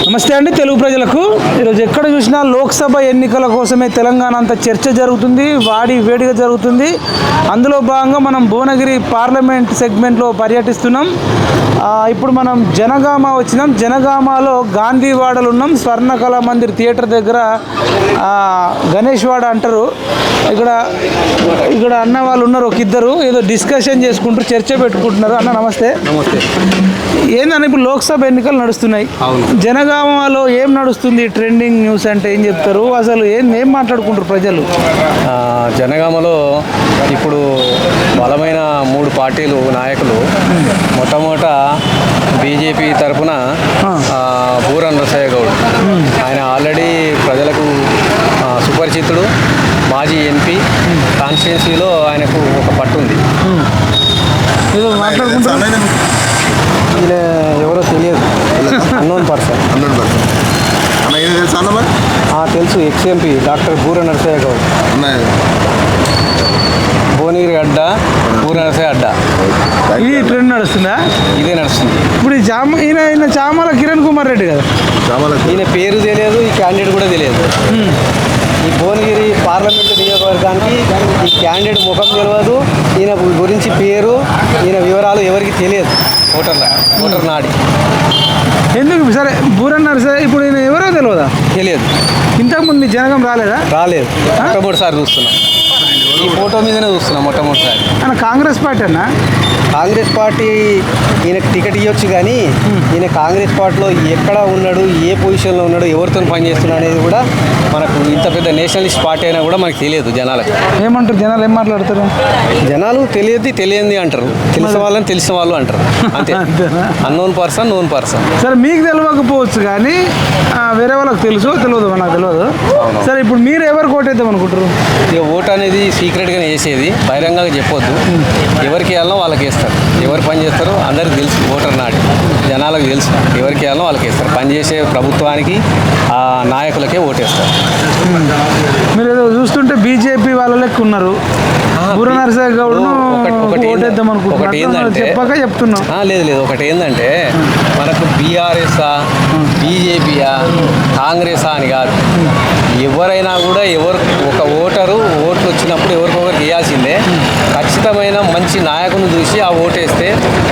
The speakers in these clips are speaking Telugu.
నమస్తే అండి తెలుగు ప్రజలకు. ఈరోజు ఎక్కడ చూసినా లోక్సభ ఎన్నికల కోసమే తెలంగాణ అంతా చర్చ జరుగుతుంది వాడి వేడిగా జరుగుతుంది. అందులో భాగంగా మనం భువనగిరి పార్లమెంట్ సెగ్మెంట్లో పర్యటిస్తున్నాం. ఇప్పుడు మనం జనగామ వచ్చినాం. జనగామలో గాంధీవాడలో ఉన్నాం. స్వర్ణకళా మందిర్ థియేటర్ దగ్గర గణేష్ వాడ అంటారు. ఇక్కడ ఇక్కడ అన్న వాళ్ళు ఉన్నారు ఒక ఇద్దరు ఏదో డిస్కషన్ చేసుకుంటారు చర్చ పెట్టుకుంటున్నారు. అన్న నమస్తే. నమస్తే. ఏందన్న ఇప్పుడు లోక్సభ ఎన్నికలు నడుస్తున్నాయి. అవును. జనగామలో ఏం నడుస్తుంది ట్రెండింగ్ న్యూస్ అంటే ఏం చెప్తారు? అసలు ఏం ఏం మాట్లాడుకుంటారు ప్రజలు? జనగామలో ఇప్పుడు బలమైన మూడు పార్టీలు నాయకులు. మొట్టమొదట బీజేపీ తరఫున బూరన్ రసయ్య గౌడ్. ఆయన ఆల్రెడీ ప్రజలకు సుపరిచితుడు మాజీ ఎంపీ. కాన్స్టిట్యున్సీలో ఆయనకు ఒక పట్టు ఉంది ఏదో మాట్లాడుకుంటారు ఈయన ఎవరో తెలియదు అన్నోన్ పర్సన్ హండ్రెడ్ పర్సెంట్ అన్న ఏం తెలుసా అన్న మరి తెలుసు ఎక్స్ ఎంపీ డాక్టర్ బూర నరసయ్య గౌడ్. అన్న భువనగిరి అడ్డ బూర నరసయ్య అడ్డ. ఈ ట్రెండ్ నడుస్తుందా? ఇదే నడుస్తుంది. ఇప్పుడు ఈ చామ ఈయన ఈయన చామల కిరణ్ కుమార్ రెడ్డి కదా? చామలకు ఈయన పేరు తెలియదు ఈ క్యాండిడేట్ కూడా తెలియదు. ఈ భువనగిరి పార్లమెంటు నియోజకవర్గానికి ఈ క్యాండిడేట్ ముఖం తెలియదు ఈయన గురించి పేరు ఈయన వివరాలు ఎవరికి తెలియదు. ఓటర్ల ఓటర్ నాడి. ఎందుకు? సరే బూరన్ నర్సే ఇప్పుడు ఈయన ఎవరో తెలియదా? తెలియదు. మీ జనగం రాలేదా? రాలేదు. మొట్టమొదటిసారి చూస్తున్నాం. ఈ ఫోటో మీదనే చూస్తున్నాం మొట్టమొదటిసారి. ఆయన కాంగ్రెస్ పార్టీ అన్న కాంగ్రెస్ పార్టీ ఈయనకు టికెట్ ఇవ్వచ్చు కానీ ఈయన కాంగ్రెస్ పార్టీలో ఎక్కడ ఉన్నాడు ఏ పొజిషన్లో ఉన్నాడు ఎవరితో పనిచేస్తున్నాడు అనేది కూడా మనకు ఇంత పెద్ద నేషనలిస్ట్ పార్టీ అయినా కూడా మనకు తెలియదు జనాలకు. ఏమంటారు? జనాలు ఏం మాట్లాడతారు? జనాలు తెలియదు తెలియంది అంటారు. తెలిసిన వాళ్ళని తెలిసిన వాళ్ళు అంటారు. అంతే? అన్నోన్ పర్సన్ నోన్ పర్సన్ సరే మీకు తెలియకపోవచ్చు కానీ వేరే వాళ్ళకి తెలుసు తెలియదు నాకు తెలియదు సరే ఇప్పుడు మీరు ఎవరు కోటేద్దాం అనుకుంటారు ఓట్ అనేది సీక్రెట్గానే వేసేది బహిరంగంగా చెప్పొద్దు. ఎవరికి వేయాలో వాళ్ళకి వేస్తారు. ఎవరు పని చేస్తారో అందరికి తెలుసు ఓటర్ నాటి జనాలకు తెలుసు ఎవరికి వేయాలో వాళ్ళకి వేస్తారు. పనిచేసే ప్రభుత్వానికి ఆ నాయకులకే ఓటేస్తారు. మీరు ఏదో చూస్తుంటే బీజేపీ వాళ్ళ లెక్క ఉన్నారు. ఒకటి- ఆ, లేదు లేదు. ఒకటి ఏంటంటే మనకు బీఆర్ఎస్ఆ బీజేపీయా కాంగ్రెసా అని కాదు. ఎవరైనా కూడా ఎవరు ఒక ఓట్లు వచ్చినప్పుడు ఎవరికొకరికి ఇవ్వాల్సిందే ఖచ్చితమైన మంచి నాయకుని చూసి ఆ ఓటేస్తే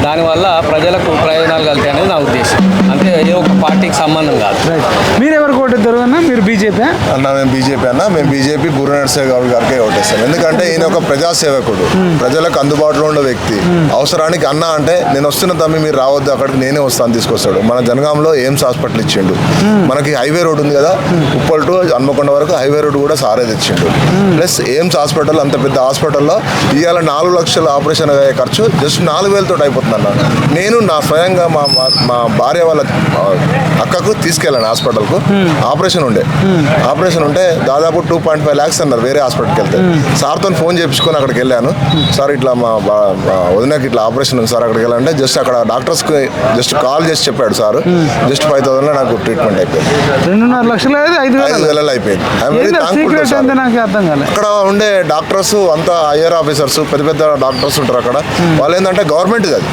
దానివల్ల ప్రజలకు ప్రయోజనాలు కలుగుతాయి అనేది నా ఉద్దేశం. అంతే ఏ ఒక పార్టీకి సంబంధం కాదు. మీరు ఎవరు కోటేద్దారు అన్న? మీరు బీజేపీ అన్న మేము బీజేపీ అన్న మేము బీజేపీ బూర నరసయ్య గౌడ్ గారికే ఓటేస్తాం. ఎందుకంటే ఈయన ఒక ప్రజాసేవకుడు. ప్రజలకు అందుబాటులో ఉన్న వ్యక్తి. అవసరానికి అన్న అంటే నేను వస్తున్న తమ్మి మీరు రావద్దు అక్కడికి నేనే వస్తాను తీసుకొస్తాడు. మన జనగాంలో ఎయిమ్స్ హాస్పిటల్ ఇచ్చిండు. మనకి హైవే రోడ్ ఉంది కదా ఉప్పల్ టు హన్మకొండ వరకు హైవే రోడ్ కూడా సారే తెచ్చిండు. ప్లస్ ఎయిమ్స్ హాస్పిటల్ అంత పెద్ద హాస్పిటల్లో ఇవాళ నాలుగు లక్షల ఆపరేషన్ అయ్యే ఖర్చు జస్ట్ నాలుగు వేలతో అయిపోతుంది అన్న నేను నా స్వయంగా మా మా- భార్య వాళ్ళ అక్కకు తీసుకెళ్ళాను హాస్పిటల్కు. ఆపరేషన్ ఉండే. ఆపరేషన్ ఉంటే దాదాపు టూ పాయింట్ ఫైవ్ ల్యాక్స్ అన్నారు వేరే హాస్పిటల్కి వెళ్తే. సార్తో ఫోన్ చేయించుకొని అక్కడికి వెళ్ళాను. సార్ ఇట్లా మా వదినకి ఇట్లా ఆపరేషన్ ఉంది సార్ అక్కడికి వెళ్ళాలంటే జస్ట్ అక్కడ డాక్టర్స్కి జస్ట్ కాల్ చేసి చెప్పాడు సార్. జస్ట్ ఫైవ్ థౌసండ్లో నాకు ట్రీట్మెంట్ అయిపోయింది. రెండున్నర లక్షలు అయితే ఐదు ఐదు వేలు వేలలో అయిపోయింది. అక్కడ ఉండే డాక్టర్స్ అంతా ఐఆర్ ఆఫీసర్స్ పెద్ద పెద్ద డాక్టర్స్ ఉంటారు అక్కడ. వాళ్ళు ఏంటంటే గవర్నమెంట్ అది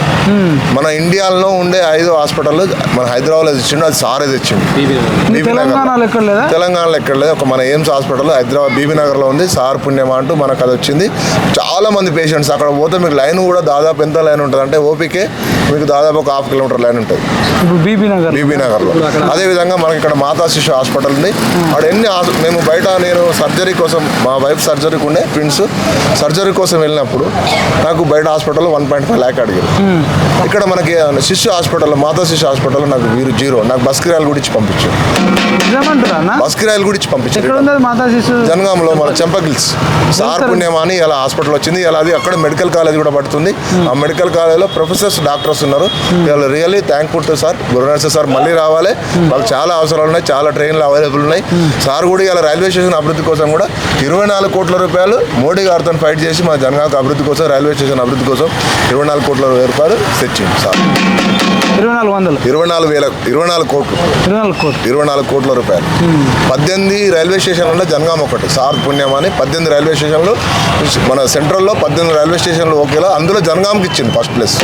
మన ఇండియాలో ఉండే ఐదు హాస్పిటల్ మన హైదరాబాద్లో తెచ్చిండు అది సారే తెచ్చిండు. తెలంగాణలో నగర్. ఎక్కడ లేదా? తెలంగాణలో ఎక్కడ లేదు? ఒక మన ఎయిమ్స్ హాస్పిటల్ హైదరాబాద్ బీబీ నగర్లో ఉంది సార్ పుణ్యమా అంటూ మనకు అది వచ్చింది. చాలా మంది పేషెంట్స్ అక్కడ పోతే మీకు లైన్ కూడా దాదాపు ఎంత లైన్ ఉంటుంది? అంటే ఓపీకే మీకు దాదాపు ఒక హాఫ్ కిలోమీటర్ లైన్ ఉంటుంది. ఇప్పుడు బీబీ నగర్. బీబీ నగర్లో. అదే విధంగా మనకి ఇక్కడ మాతా శిశు హాస్పిటల్ ఉంది. అక్కడ ఎన్ని హాస్- మేము బయట నేను సర్జరీ కోసం మా వైఫ్ సర్జరీకి ఉండే ట్విన్స్ సర్జరీ కోసం వెళ్ళినప్పుడు నాకు బయట హాస్పిటల్లో వన్ పాయింట్ ఫైవ్ ల్యాక్ అడిగారు ఇక్కడ మనకి శిశు హాస్పిటల్లో మాతా శిశు హాస్పిటల్లో నాకు వీరు జీరో. నాకు బస్ కిరాయిలు కూడా ఇచ్చి పంపించారు బస్ కిరాయిలు కూడా ఇచ్చి పంపించారు జనగాంలో మన చెంపగిల్స్. సార్ పుణ్యమా అని ఇలా హాస్పిటల్ వచ్చింది. ఇలా అది అక్కడ మెడికల్ కాలేజ్ కూడా పడుతుంది. ఆ మెడికల్ కాలేజ్లో ప్రొఫెసర్స్ డాక్టర్స్ ఉన్నారు. ఇలా really thankful to sir. Gurunath sir మళ్ళీ రావాలి. మాకు చాలా అవసరాలు ఉన్నాయి. చాలా ట్రైన్లు అవైలబుల్ ఉన్నాయి. సార్ కూడా ఇలా రైల్వే స్టేషన్ అభివృద్ధి కోసం కూడా ఇరవై నాలుగు కోట్ల రూపాయలు మోడీ గారితో ఫైట్ చేసి మా జనగాంకు అభివృద్ధి కోసం రైల్వే స్టేషన్ అభివృద్ధి కోసం ఇరవై నాలుగు కోట్ల రూపాయలు తెచ్చింది సార్ ఇరవై నాలుగు వందలు. ఇరవై నాలుగు వేల ఇరవై నాలుగు కోట్లు. ఇరవై నాలుగు కోట్లు. ఇరవై నాలుగు కోట్ల రూపాయలు. పద్దెనిమిది రైల్వే స్టేషన్లలో జనగాం ఒకటి సార్ పుణ్యం అని పద్దెనిమిది రైల్వే స్టేషన్లు మన సెంట్రల్లో పద్దెనిమిది రైల్వే స్టేషన్లు ఒకేలా అందులో జనగాంకి ఇచ్చింది ఫస్ట్ ప్లేస్.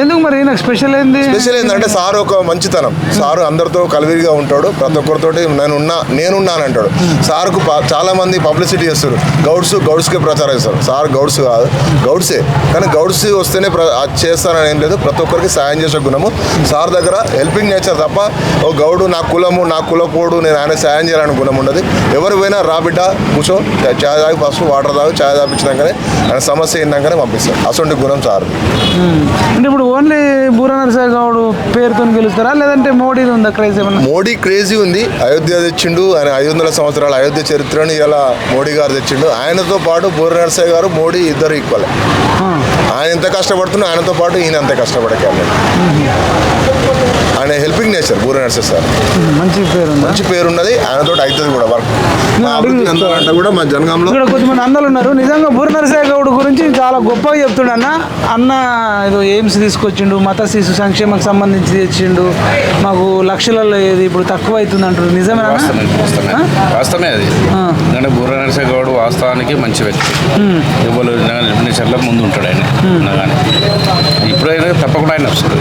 ఎందుకు మరి స్పెషల్ ఏంది స్పెషల్ ఏంటంటే సార్ ఒక మంచితనం. సారు అందరితో కలివిరిగా ఉంటాడు ప్రతి ఒక్కరితోటి నేను ఉన్నా నేనున్నాను అంటాడు. సార్కు చాలా మంది పబ్లిసిటీ చేస్తారు. గౌడ్స్ గౌడ్స్కే ప్రచారం చేస్తారు. సార్ గౌడ్స్ కాదు గౌడ్సే. కానీ గౌడ్స్ వస్తేనే చేస్తారని ఏం లేదు. ప్రతి ఒక్కరికి సాయం చేసే గుణము. సార్ దగ్గర హెల్పింగ్ నేచర్ తప్ప ఓ గౌడు నా కులము నా కులపోడు నేను ఆయన సాయం చేయాలని గుణం ఉండదు. ఎవరు పోయినా రా బిడ్డ కూర్చో. చాయ్ తాగి ఫస్ట్ వాటర్ తాగు చాయ్ తాపించినాకనే ఆయన సమస్య అయినాకనే పంపిస్తారు. అటువంటి గుణం సార్. అంటే ఇప్పుడు ఓన్లీ బూర నరసింహ గౌడ్ పేరుతో గెలుస్తారా? లేదంటే మోడీది ఉందా క్రైజ్ ఏమన్నా? మోడీ క్రేజీ ఉంది. అయోధ్య తెచ్చిండు. ఆయన ఐదు వందల సంవత్సరాల అయోధ్య చరిత్రను ఇలా మోడీ గారు తెచ్చిండు. ఆయనతో పాటు బూర నరసయ్య గారు మోడీ ఇద్దరు ఈక్వల్. ఆయన ఎంత కష్టపడుతున్నా ఆయనతో పాటు ఈయన అంతే కష్టపడే క్యాండిడేట్ ఆయన హెల్పింగ్ నేచర్ బూర నరసయ్య సార్. మంచి పేరు ఉందా మంచి పేరు ఉన్నది ఆయనతో అవుతుంది కూడా వర్క్ అంటే కూడా మా జనగాంలో. ఇక్కడ కొంతమంది అన్నలు ఉన్నారు. నిజంగా బూర నరసింహ గౌడ్ గురించి చాలా గొప్పగా చెప్తుండ అన్న. అన్న ఏదో ఎయిమ్స్ తీసుకొచ్చిండు మత శిశు సంక్షేమకు సంబంధించి తెచ్చిండు మాకు లక్షలలో ఏది ఇప్పుడు తక్కువ అవుతుంది అంటారు నిజమేనా వాస్తవమే. అది. ఎందుకంటే బూర నరసింహ గౌడ్ వాస్తవానికి మంచి వ్యక్తి. ఎవరు నిర్ణయించడంలో ముందు ఉంటాడు ఆయన. ఇప్పుడైనా తప్పకుండా ఆయన వస్తాడు?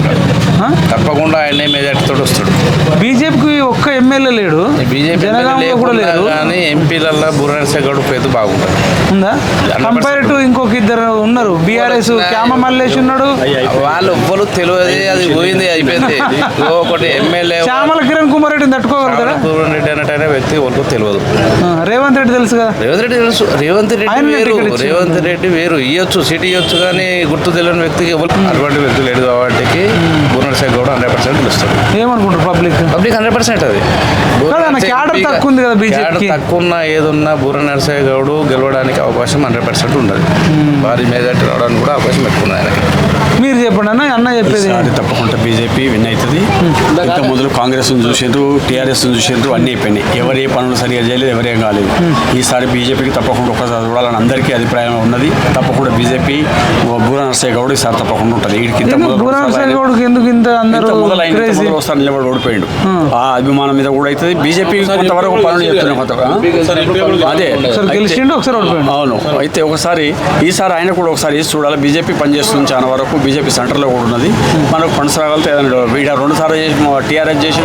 తప్పకుండా ఆయన మెజార్టీతో వస్తాడు. బీజేపీకి ఒక్క ఎమ్మెల్యే లేడు. బీజేపీ కూడా లేరు కానీ ఎంపీలలో బూర నరసింహ గౌడ్ పేరు బాగుంటుంది. ఉందా? కంపేర్ టు ఇంకొక ఇద్దరు ఉన్నారు. బీఆర్ఎస్ క్యామ మల్లేష్ ఉన్నాడు. వాళ్ళు ఎవ్వరు తెలియదు అది పోయింది అయిపోయింది. ఒకటి ఎమ్మెల్యే శ్యామల కిరణ్ కుమార్ రెడ్డిని తట్టుకోగలుగుతారా పూర్ణ రెడ్డి అన్నట్టు వ్యక్తి వాళ్ళకు తెలియదు. రేవంత్ రెడ్డి తెలుసు కదా రేవంత్ రెడ్డి తెలుసు. రేవంత్ రెడ్డి వేరు. రేవంత్ రెడ్డి వేరు. ఇవ్వచ్చు సిటీ ఇవ్వచ్చు కానీ గుర్తు తెలియని వ్యక్తికి ఎవరు అటువంటి వ్యక్తి లేడు కాబట్టి బూర్నరసాయి గౌడ హండ్రెడ్ పర్సెంట్ ఏమనుకుంటారు పబ్లిక్? పబ్లిక్ హండ్రెడ్ పర్సెంట్ అది. క్యాడర్ తక్కువ ఉంది కదా. క్యాడర్ తక్కువ ఉన్న ఏదున్నా బూర నరసాయి గౌడు గెలవడానికి అవకాశం హండ్రెడ్ పర్సెంట్ ఉండదు. భారీ మెజార్టీ రావడానికి కూడా అవకాశం ఎక్కువ ఉంది ఆయనకి. మీరు చెప్పండి అన్న అన్న చెప్పేది తప్పకుండా బీజేపీ విన్ అవుతుంది. ఇంత మొదలు కాంగ్రెస్ చూసిండ్రు టీఆర్ఎస్ చూసిండ్రు అన్ని అయిపోయినాయి. ఎవరు ఏ పనులు సరిగా చేయలేదు ఎవరేం కాలేదు. ఈసారి బీజేపీకి తప్పకుండా ఒకసారి చూడాలని అందరికీ అభిప్రాయం ఉన్నది. తప్పకుండా బీజేపీ బూర నరసయ్య గౌడ్ ఈసారి తప్పకుండా ఉంటుంది. వీడికి ఇంత మొదలు ఎందుకు ఇంత అందరూ నిలబడి ఓడిపోయిండు? ఆ. అభిమానం మీద కూడా అవుతుంది బీజేపీ కొంతవరకు పనులు చెప్తున్నాం కొంత అదే. అవును. అయితే ఒకసారి ఈసారి ఆయన కూడా ఒకసారి వేసి చూడాలి. బీజేపీ పనిచేస్తుంది చాలా వరకు. బీజేపీ సెంటర్లో కూడా ఉన్నది. మనకు ఫండ్స్ రాగలితే ఏదైనా వీడ రెండు సార్లు చేసి టీఆర్ఎస్ చేసింది